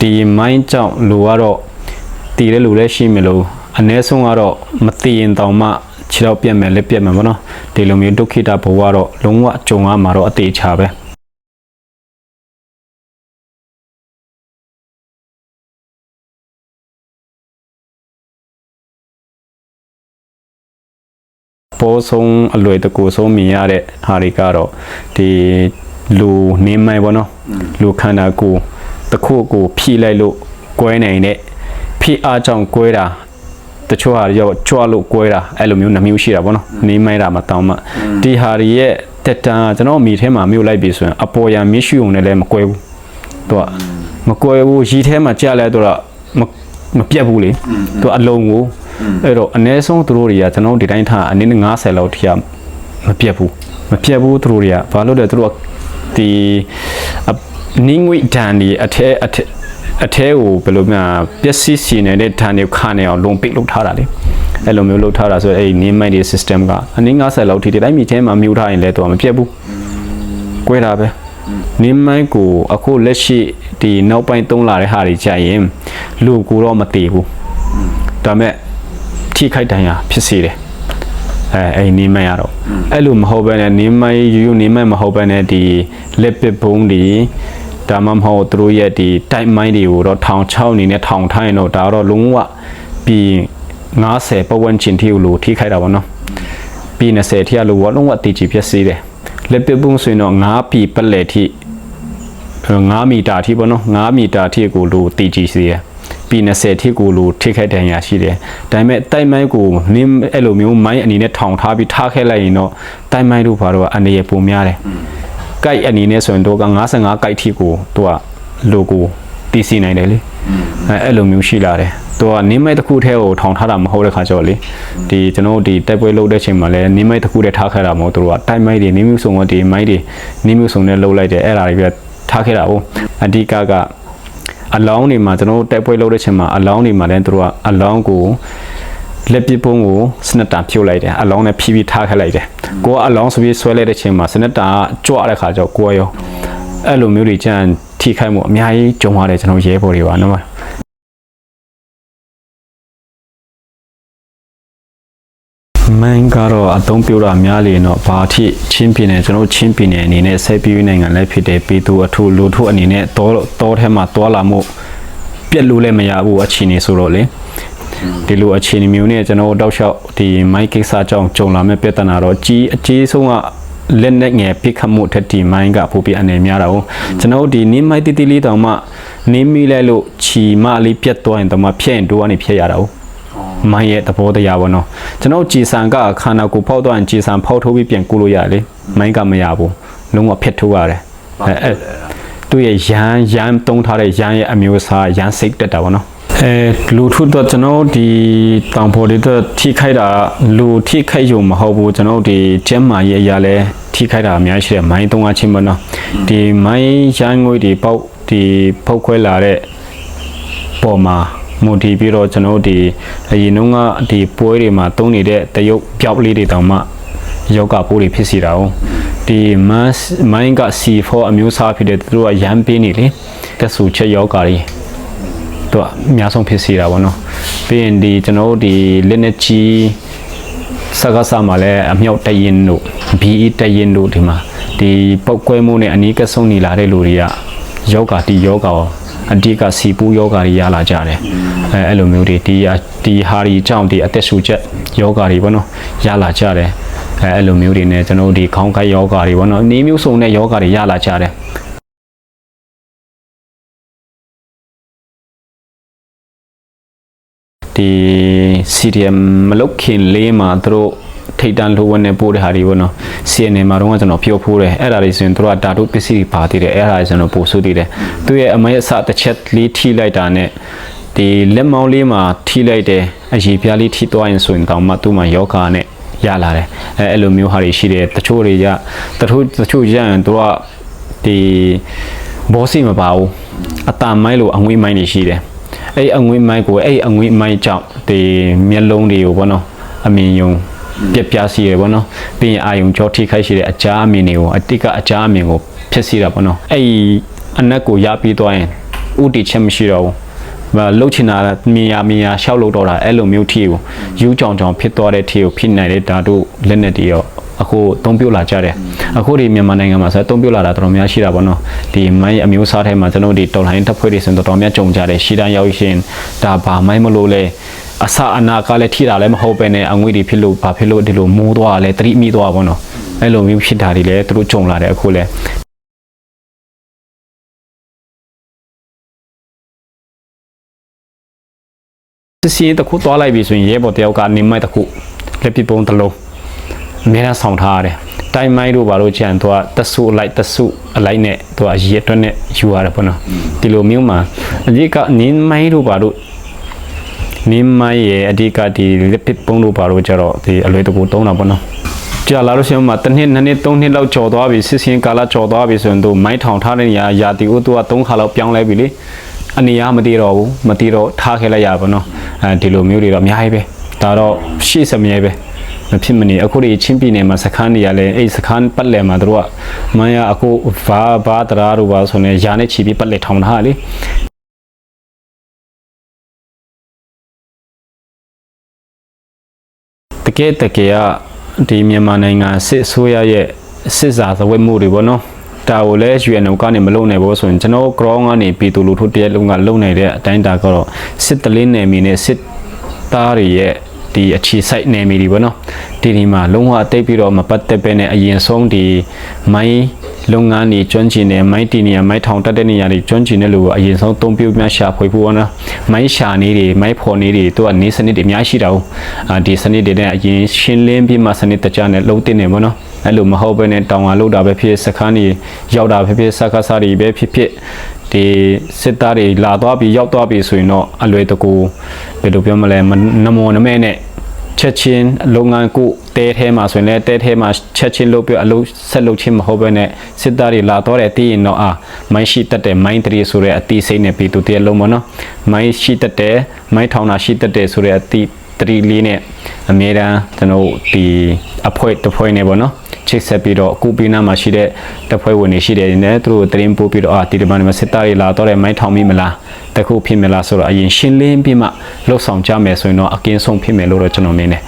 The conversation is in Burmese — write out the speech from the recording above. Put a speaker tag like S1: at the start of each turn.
S1: ဒီမိုင်းကြောင့်လူကတော့တည်တဲ့လူလည်းရှိမလို့အ ਨੇ ဆုံးကတော့မတည်ရင်တောင်မှခြေတော့ပြက်မယ်လက်ပြက်မယ်ဗောနော်ဒီလိုမျိုးဒုက္ခိတဘဝတော့လုံးဝကြုံရမှာတော့အသေးချာပဲပေါ်ဆုံးအလွယ်တကူဆုံးမြင်ရတဲ့ဟာတွေကတော့ဒီလူနေမိုင်ပေါ့နော်လူခန္ဓာကိုယ် တစ်ခုကိုဖြီးလိုက်လို့ကွဲနိုင်တဲ့ဖြီးအားကြောင့်ကွဲတာတချို့ဟာတွေရောကြွလို့ကွဲတာအဲ့လိုမျိုးနှမျိုးရှိတာပေါ့နော်နေမိုင်တာမတောင်းမှဒီဟာတွေရဲ့တက်တန်ကျွန်တော်မိထဲမှာမြို့လိုက်ပြီဆိုရင်အပေါ်ရမီးရှိုံနဲ့လည်းမကွဲဘူးသူကမကွဲဘူးရီထဲမှာကြာလဲတော့မမပြတ်ဘူးလေသူအလုံးကိုအဲ့တော့အ ਨੇ ဆုံးသူတို့တွေကကျွန်တော်ဒီတိုင်းထားအနည်း90လောက်ထိရမပြတ်ဘူးမပြတ်ဘူးသူတို့တွေကဘာလို့လဲသူတို့ကဒီအ နင်းငွေဒန်ဒီအထဲအထဲအထဲကိုဘယ်လိုများပျက်စီးစီနေတဲ့ဒန်တွေခါနေအောင်လုံပိတ်လုပ်ထားတာလေအဲ့လိုမျိုးလုပ်ထားတာဆိုတော့အဲ့ဒီနင်းမိုက်ဒီ system ကအနည်း90လောက်ထိဒီတိုင်းမြေထဲမှာမြူထားရင်လည်းတော့မပြတ်ဘူးကွဲတာပဲနင်းမိုက်ကိုအခုလက်ရှိဒီနောက်ပိုင်းသုံးလာတဲ့ဟာတွေကြာရင်လူကိုတော့မတည်ဘူးဒါပေမဲ့ထိခိုက်တန်ရာဖြစ်စေတယ်အဲအဲ့ဒီနင်းမိုက်ရတော့အဲ့လိုမဟုတ်ဘဲနဲ့နင်းမိုက်ယူယူနင်းမိုက်မဟုတ်ဘဲနဲ့ဒီလက်ပစ်ဘုံဒီ ဒါမှမဟုတ်သူတို့ရဲ့ဒီတိုက်မိုင်းတွေကိုတော့ထောင်ချောင်းအနေနဲ့ထောင်ထားရင်တော့ဒါတော့လုံးဝပြီး90ပတ်ဝန်းကျင်ထိကိုလို့ထိခိုက်တာပေါ့နော်ပြီး20ထိကလို့လုံးဝတည်ကြည်ဖြစ်စေတယ်လက်ပစ်ဘုံဆိုရင်တော့9ပြီပလက်ထိ9မီတာထိပေါ့နော်9မီတာထိကိုလို့တည်ကြည်စေတယ်ပြီး20ထိကိုလို့ထိခိုက်ဒဏ်ရာရှိတယ်ဒါပေမဲ့တိုက်မိုင်းကိုနင်းအဲ့လိုမျိုးမိုင်းအနေနဲ့ထောင်ထားပြီးထားခဲ့လိုက်ရင်တော့တိုက်မိုင်းတို့ဘာတော့အနေရပုံများတယ် ကိုက်အနေနဲ့ဆိုရင်တော့က55ကိုက်ထိကိုသူကလိုကိုတည်စီနိုင်တယ်လေအဲအဲ့လိုမျိုးရှိလာတယ်သူကနင်းမိုက်တစ်ခုထဲကိုထောင်ထားတာမဟုတ်တဲ့ခါကျတော့လေဒီကျွန်တော်တို့ဒီတိုက်ပွဲလုပ်တဲ့ချိန်မှာလည်းနင်းမိုက်တစ်ခုထဲထားခဲ့တာမဟုတ်သူတို့ကတိုက်မိုက်တွေနင်းမျိုးစုံကဒီမိုက်တွေနင်းမျိုးစုံနဲ့လှုပ်လိုက်တယ်အဲ့ဒါတွေပြထားခဲ့တာ哦အဓိကကအလောင်းတွေမှာကျွန်တော်တို့တိုက်ပွဲလုပ်တဲ့ချိန်မှာအလောင်းတွေမှာလည်းသူတို့ကအလောင်းကို လက်ပစ်ပုံးကိုစနက်တာဖြုတ်လိုက်တယ်အလောင်းနဲ့ဖြီးဖြီးထားခဲ့လိုက်တယ်ကိုကအလောင်းဆိုပြီးဆွဲလိုက်တဲ့ချိန်မှာစနက်တာကကြွတဲ့ခါကျတော့ကိုရောအဲ့လိုမျိုးတွေကြမ်းထိခိုက်မှုအများကြီးကြုံရတယ်ကျွန်တော်ရဲဘော်တွေပါနော်မန်ကတော့အသုံးပြုတာများလေတော့ဘာအထိချင်းပြင်းနေကျွန်တော်ချင်းပြင်းနေအနေနဲ့ဆက်ပြီးနိုင်ငံလည်းဖြစ်တယ်ပြည်သူအထုလူထုအနေနဲ့တောတောထဲမှာတောလာမှုပြက်လို့လည်းမရဘူးအခြေအနေဆိုတော့လေ ဒီလိုအခြေအနေမျိုးနဲ့ကျွန်တော်တို့တောက်လျှောက်ဒီမိုက်ကိစ္စကြောင့်ကြုံလာမဲ့ပြဿနာတော့ကြီးအကြီးဆုံးကလက်နဲ့ငယ်ပြစ်ခတ်မှုထက်ဒီမိုင်းကပိုပြီးအနေများတာ哦ကျွန်တော်တို့ဒီနင်းမိုက်တီတီလေးတောင်မှနင်းမိလိုက်လို့ခြီမလေးပြတ်သွားရင်တော့မှဖြတ်ရင်တိုးကနေဖြတ်ရတာ哦မိုင်းရဲ့သဘောတရားပေါ့နော်ကျွန်တော်ကြည်ဆန်ကခန္ဓာကိုယ်ဖောက်သွားရင်ကြည်ဆန်ဖောက်ထိုးပြီးပြန်ကူလို့ရတယ်လေမိုင်းကမရဘူးလုံးဝဖြတ်ထိုးရတယ်အဲအဲသူ့ရဲ့ရန်ရန်တုံးထားတဲ့ရန်ရဲ့အမျိုးအစားရန်စိတ်တက်တာပေါ့နော် အဲလူထုတော့ကျွန်တော်တို့ဒီတောင်ပေါ်တွေတော့ထိခိုက်တာလူထိခိုက်ရုံမဟုတ်ဘူးကျွန်တော်တို့ဒီကျမ်းမာရေးအရာလဲထိခိုက်တာအများရှိတယ်မိုင်းသုံးအချင်းပေါ့နော်ဒီမိုင်းရိုင်းငွေတွေပေါက်ဒီဖောက်ခွဲလာတဲ့ပေါ်မှာမူတည်ပြီးတော့ကျွန်တော်တို့ဒီအရင်တုန်းကဒီပွဲတွေမှာသုံးနေတဲ့တရုပ်ပြောက်လေးတွေတောင်မှယောဂပိုးတွေဖြစ်စီတာ哦ဒီမတ်မိုင်းက C4 အမျိုးအစားဖြစ်တဲ့သူတို့ကရမ်းပေးနေလေကဆူချက်ယောဂတွေ တော့အများဆုံးဖြစ်စီတာပေါ့နော်ပြီးရင်ဒီကျွန်တော်တို့ဒီလက်နဲ့ကြီးစကားစမှာလည်းအမြောက်တရင်တို့ BE တရင်တို့ဒီမှာဒီပောက်ကွဲမှုနဲ့အနီးကပ်ဆုံးနေလာတဲ့လူတွေကယောဂဒီယောဂရောအဓိကစီပူယောဂတွေရလာကြတယ်အဲအဲ့လိုမျိုးတွေဒီဒီဟာဒီကြောင့်ဒီအသက်ရှူချက်ယောဂတွေပေါ့နော်ရလာကြတယ်အဲအဲ့လိုမျိုးတွေနဲ့ကျွန်တော်တို့ဒီခေါင်းကိုက်ယောဂတွေပေါ့နော်နေမျိုးစုံတဲ့ယောဂတွေရလာကြတယ် ဒီ CDM မလုတ်ခင်လေးမှာသူတို့ထိတ်တန့်လိုဝက်နေပို့တဲ့ဟာတွေပေါ့နော် CNN မှာတော့ကျွန်တော်ပြောဖိုးတယ်အဲ့ဒါတွေဆိုရင်သူတို့ကတာတို့ပစ္စည်းတွေပါသေးတယ်အဲ့ဒါတွေကျွန်တော်ပို့ဆိုသေးတယ်သူရဲ့အမရဲ့အစတစ်ချက်လေးထိလိုက်တာနဲ့ဒီလက်မောင်းလေးမှာထိလိုက်တယ်အရေပြားလေးထိသွားရင်ဆိုရင်တောင်မှသူ့မှာယောဂါနဲ့ရလာတယ်အဲအဲ့လိုမျိုးဟာတွေရှိတယ်တချို့တွေကတချို့တချို့ရရင်သူကဒီဘောစီမပါဘူးအတန်မိုင်းလို့အငွေးမိုင်းတွေရှိတယ် အဲ့အငွေးမိုင်းကိုအဲ့အငွေးမိုင်းကြောင့်ဒီမျက်လုံးတွေကိုပေါ့နော်အမြင်ယုံပြက်ပြားစီရပေါ့နော်ပြီးရင်အာယုံကြောထိခိုက်ရှိတဲ့အကြားအမြင်တွေကိုအတိကအကြားအမြင်ကိုဖြစ်စီတာပေါ့နော်အဲ့အနက်ကိုရပြီးသွားရင်ဥတီချက်မရှိတော့ဘူးမလှုပ်ချင်တာမြင်ရမြင်ရရှောက်လို့တော့တာအဲ့လိုမျိုးထီကိုယူကြောင်ကြောင်ဖြစ်သွားတဲ့ထီကိုဖြစ်နိုင်တဲ့ဓာတ်တို့လက်နဲ့တည်းရော အခုသုံးပြုတ်လာကြတယ်အခုဒီမြန်မာနိုင်ငံမှာဆိုသုံးပြုတ်လာတာတော်တော်များရှိတာပေါ့နော်ဒီမိုင်းအမျိုးအစားထဲမှာကျွန်တော်တို့ဒီတော်လိုင်းတပ်ဖွဲ့တွေဆိုတော်တော်များကြုံကြတယ်ရှီတန်းရောက်ရှင်ဒါဘာမိုင်းမလို့လဲအစအနာကလည်းထိတာလည်းမဟုတ်ပဲနဲ့အငွေတွေဖြစ်လို့ဘာဖြစ်လို့ဒီလိုမိုးသွားလဲတတိမိသွားပေါ့နော်အဲ့လိုမျိုးဖြစ်တာတွေလည်းသူတို့ကြုံလာတယ်အခုလည်းစစ်စီးတစ်ခုသွားလိုက်ပြီဆိုရင်ရဲဘော်တယောက်ကနေမိုက်တစ်ခုလက်ပစ်ပုံးတစ်လုံး အများအားဆောင်ထားရတယ်။တိုင်းမိုက်တို့ဘာလို့ကြံသူကတဆုအလိုက်တဆုအလိုက်နဲ့သူကရေအတွက်နဲ့ယူရတယ်ပေါ့နော်။ဒီလိုမျိုးမှာအကြီးကနင်းမိုက်တို့ဘာလို့နင်းမိုက်ရဲ့အဓိကဒီလက်ပစ်ပုံးတို့ဘာလို့ကြတော့ဒီအလွယ်တကူတုံးတာပေါ့နော်။ကြာလာလို့ရှိရင်မှတစ်နှစ်နှစ်နှစ်သုံးနှစ်လောက်ကြော်သွားပြီစစ်စင်းကာလကြော်သွားပြီဆိုရင်သူမိုင်းထောင်ထားတဲ့နေရာယာတီဦးသူကသုံးခါလောက်ပြောင်းလဲပြီလေ။အနေအားမတည်တော့ဘူးမတည်တော့ထားခဲ့လိုက်ရပါတော့အဲဒီလိုမျိုးတွေတော့အများကြီးပဲဒါတော့ရှေ့စမြဲပဲ မဖြစ်မနေအခုဒီချင်းပြည်နယ်မှာစခန်းနေရလဲအဲ့စခန်းပတ်လည်မှာတို့ကမန်ရအခုဘာဘာတရာတို့ပါဆိုနေရာနဲ့ချီပြီးပတ်လည်ထောင်ထားလေတကယ်တကယ်ကဒီမြန်မာနိုင်ငံစစ်အစိုးရရဲ့စစ်စာသဝတ်မှုတွေပေါ့နော်ဒါကိုလည်း UN ကနေမလုံနိုင်ဘူးဆိုရင်ကျွန်တော် ground ကနေပြည်သူလူထုတရက်လုံးကလုံနိုင်တဲ့အတိုင်းတာကတော့စစ်တလင်းနယ်မြေနဲ့စစ်သားတွေရဲ့ ဒီအခြေစိုက်နယ်မြေတွေပေါ့နော်ဒီဒီမှာလုံးဝအသိပ်ပြီးတော့မပတ်သက်ပဲနဲ့အရင်ဆုံးဒီမိုင်းလုပ်ငန်းတွေကျွမ်းကျင်တဲ့မိုင်းတီနေရမိုင်းထောင်တက်တဲ့နေရာတွေကျွမ်းကျင်တဲ့လူကိုအရင်ဆုံးသုံးပြုများရှာဖွေဖို့ပေါ့နော်မိုင်းရှာနေတွေမိုင်းဖော်နေတွေသူကနေစနစ်တွေအများရှိတာဟုတ်အာဒီစနစ်တွေနဲ့အရင်ရှင်းလင်းပြီးမှစနစ်တကျနဲ့လုံးတင်နေပေါ့နော်အဲ့လိုမဟုတ်ဘဲနဲ့တောင်ဝါလောက်တာပဲဖြစ်စခန်းကြီးရောက်တာပဲဖြစ်စကားစားတွေပဲဖြစ်ဖြစ် ဒီစစ်သားတွေလာသွားပြီးရောက်သွားပြီးဆိုရင်တော့အလွယ်တကူဘယ်လိုပြောမလဲမနမောနမဲနဲ့ချက်ချင်းလုပ်ငန်းကိုတဲထဲမှာဆိုရင်လည်းတဲထဲမှာချက်ချင်းလုပ်ပြအလုပ်ဆက်လုပ်ချင်းမဟုတ်ဘဲနဲ့စစ်သားတွေလာတော့တဲ့တည်ရင်တော့အာမိုင်းရှိတတ်တဲ့မိုင်းတရီဆိုတဲ့အတီးစိတ်နဲ့ပြီးသူတည်းလုံးမနော်မိုင်းရှိတတ်တဲ့မိုင်းထောင်တာရှိတတ်တဲ့ဆိုတဲ့အတီးတရီလေးနဲ့အမြဲတမ်းကျွန်တော်တို့ဒီအဖွဲတစ်ဖွဲနေပေါ့နော် ချိတ်ဆက်ပြီးတော့အခုပြည်နာမှာရှိတဲ့တပ်ဖွဲ့ဝင်တွေရှိတယ်နဲ့သူတို့သတင်းပို့ပြီးတော့အာဒီဒီမန်မှာစစ်သားတွေလာတော့တဲ့မိုင်းထောင်မိမလားတခုဖြစ်မလားဆိုတော့အရင်ရှင်းလင်းပြီးမှလှုပ်ဆောင်ကြမယ်ဆိုရင်တော့အကင်းဆုံးဖြစ်မယ်လို့တော့ကျွန်တော်မြင်တယ်